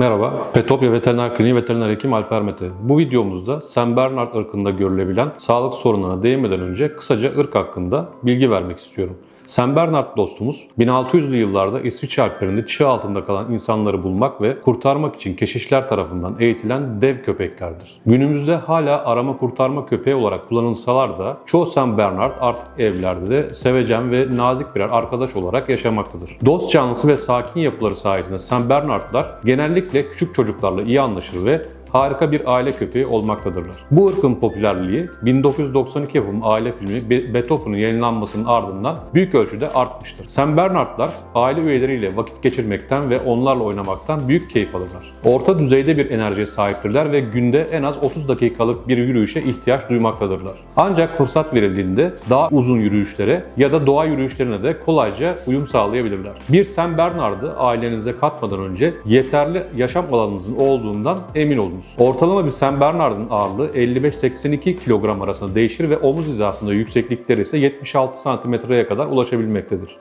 Merhaba, Petopya Veteriner Kliniği Veteriner Hekim Alper Mete. Bu videomuzda St. Bernard ırkında görülebilen sağlık sorunlarına değinmeden önce kısaca ırk hakkında bilgi vermek istiyorum. St. Bernard dostumuz 1600'lü yıllarda İsviçre Alplerinde çığ altında kalan insanları bulmak ve kurtarmak için keşişler tarafından eğitilen dev köpeklerdir. Günümüzde hala arama kurtarma köpeği olarak kullanılsalar da çoğu St. Bernard artık evlerde de sevecen ve nazik birer arkadaş olarak yaşamaktadır. Dost canlısı ve sakin yapıları sayesinde St. Bernard'lar genellikle küçük çocuklarla iyi anlaşır ve harika bir aile köpeği olmaktadırlar. Bu ırkın popülerliği 1992 yapımı aile filmi Be- Beethoven'ın yayınlanmasının ardından büyük ölçüde artmıştır. St. Bernard'lar aile üyeleriyle vakit geçirmekten ve onlarla oynamaktan büyük keyif alırlar. Orta düzeyde bir enerjiye sahiptirler ve günde en az 30 dakikalık bir yürüyüşe ihtiyaç duymaktadırlar. Ancak fırsat verildiğinde daha uzun yürüyüşlere ya da doğa yürüyüşlerine de kolayca uyum sağlayabilirler. Bir St. Bernard'ı ailenize katmadan önce yeterli yaşam alanınızın olduğundan emin olunuz. Ortalama bir St. Bernard'ın ağırlığı 55-82 kilogram arasında değişir ve omuz hizasında yükseklikleri ise 76 santimetreye kadar ulaşabilmektedir.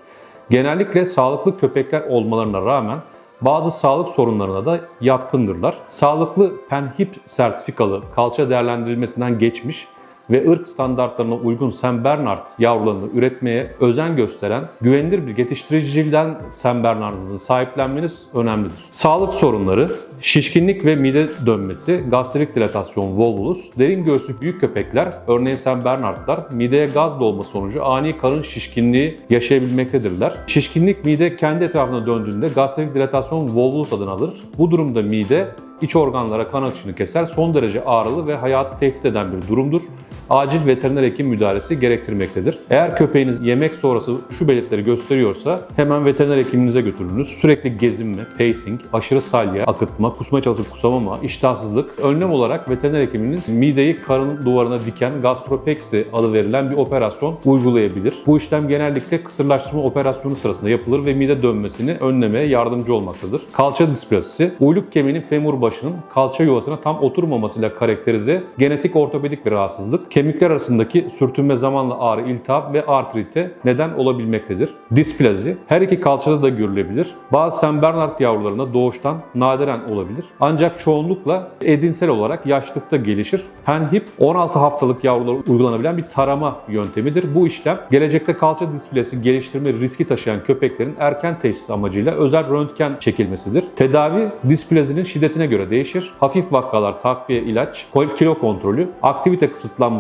Genellikle sağlıklı köpekler olmalarına rağmen bazı sağlık sorunlarına da yatkındırlar. Sağlıklı PenHip sertifikalı kalça değerlendirilmesinden geçmiş ve ırk standartlarına uygun St. Bernard yavrularını üretmeye özen gösteren güvenilir bir yetiştiriciden St. Bernard'ınızı sahiplenmeniz önemlidir. Sağlık sorunları, şişkinlik ve mide dönmesi, gastrik dilatasyon volvulus, derin göğüslü büyük köpekler, örneğin St. Bernard'lar mideye gaz dolması sonucu ani karın şişkinliği yaşayabilmektedirler. Şişkinlik mide kendi etrafına döndüğünde gastrik dilatasyon volvulus adını alır. Bu durumda mide iç organlara kan akışını keser, son derece ağrılı ve hayatı tehdit eden bir durumdur. Acil veteriner hekim müdahalesi gerektirmektedir. Eğer köpeğiniz yemek sonrası şu belirtileri gösteriyorsa hemen veteriner hekiminize götürünüz. Sürekli gezinme, pacing, aşırı salya, akıtma, kusmaya çalışıp kusamama, iştahsızlık. Önlem olarak veteriner hekiminiz mideyi karın duvarına diken gastropeksi adı verilen bir operasyon uygulayabilir. Bu işlem genellikle kısırlaştırma operasyonu sırasında yapılır ve mide dönmesini önlemeye yardımcı olmaktadır. Kalça displasisi, uyluk kemiğinin femur başının kalça yuvasına tam oturmamasıyla karakterize genetik ortopedik bir rahatsızlık. Kemikler arasındaki sürtünme zamanla ağrı, iltihap ve artrite neden olabilmektedir. Displazi her iki kalçada da görülebilir. Bazı St. Bernard yavrularında doğuştan nadiren olabilir. Ancak çoğunlukla edinsel olarak yaşlıkta gelişir. Penhip 16 haftalık yavrulara uygulanabilen bir tarama yöntemidir. Bu işlem gelecekte kalça displasi geliştirme riski taşıyan köpeklerin erken teşhis amacıyla özel röntgen çekilmesidir. Tedavi displazinin şiddetine göre değişir. Hafif vakalar takviye ilaç, kilo kontrolü, aktivite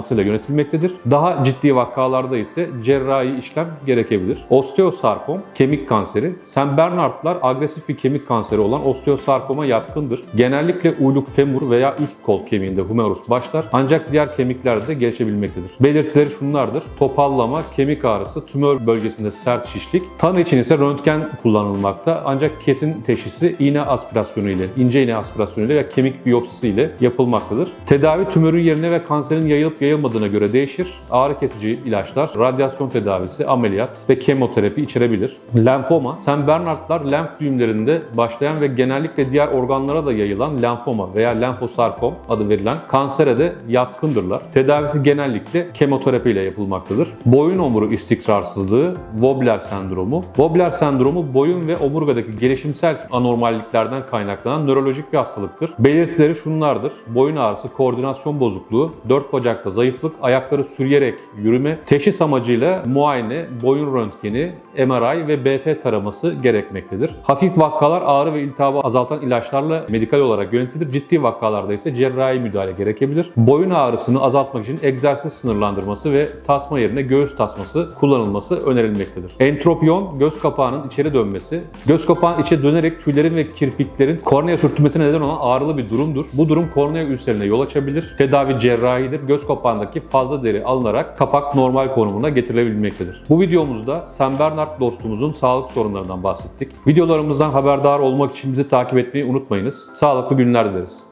kısıtlanmasıyla yönetilmektedir. Daha ciddi vakalarda ise cerrahi işlem gerekebilir. Osteosarkom, kemik kanseri. St. Bernard'lar agresif bir kemik kanseri olan osteosarkoma yatkındır. Genellikle uyluk femur veya üst kol kemiğinde humerus başlar ancak diğer kemiklerde de gelişebilmektedir. Belirtileri şunlardır. Topallama, kemik ağrısı, tümör bölgesinde sert şişlik. Tanı için ise röntgen kullanılmakta ancak kesin teşhisi iğne aspirasyonu ile, ince iğne aspirasyonu ile ve kemik biyopsisi ile yapılmaktadır. Tedavi tümörün yerine ve kanserin yayılıp yayılmadığına göre değişir. Ağrı kesici ilaçlar, radyasyon tedavisi, ameliyat ve kemoterapi içerebilir. Lenfoma, St. Bernard'lar lenf düğümlerinde başlayan ve genellikle diğer organlara da yayılan lenfoma veya lenfosarkom adı verilen kansere de yatkındırlar. Tedavisi genellikle kemoterapi ile yapılmaktadır. Boyun omuru istikrarsızlığı, Wobbler sendromu. Wobbler sendromu boyun ve omurgadaki gelişimsel anormalliklerden kaynaklanan nörolojik bir hastalıktır. Belirtileri şunlardır. Boyun ağrısı, koordinasyon bozukluğu, dört bacakta zayıflık, ayakları sürüyerek yürüme, teşhis amacıyla muayene, boyun röntgeni, MRI ve BT taraması gerekmektedir. Hafif vakalar ağrı ve iltihabı azaltan ilaçlarla medikal olarak yönetilir. Ciddi vakalarda ise cerrahi müdahale gerekebilir. Boyun ağrısını azaltmak için egzersiz sınırlandırması ve tasma yerine göğüs tasması kullanılması önerilmektedir. Entropiyon, göz kapağının içeri dönmesi. Göz kapağının içe dönerek tüylerin ve kirpiklerin kornea sürtünmesine neden olan ağrılı bir durumdur. Bu durum kornea ülserine yol açabilir. Tedavi cerrahidir. Göz kapağındaki fazla deri alınarak kapak normal konumuna getirilebilmektedir. Bu videomuzda St. Bernard dostumuzun sağlık sorunlarından bahsettik. Videolarımızdan haberdar olmak için bizi takip etmeyi unutmayınız. Sağlıklı günler dileriz.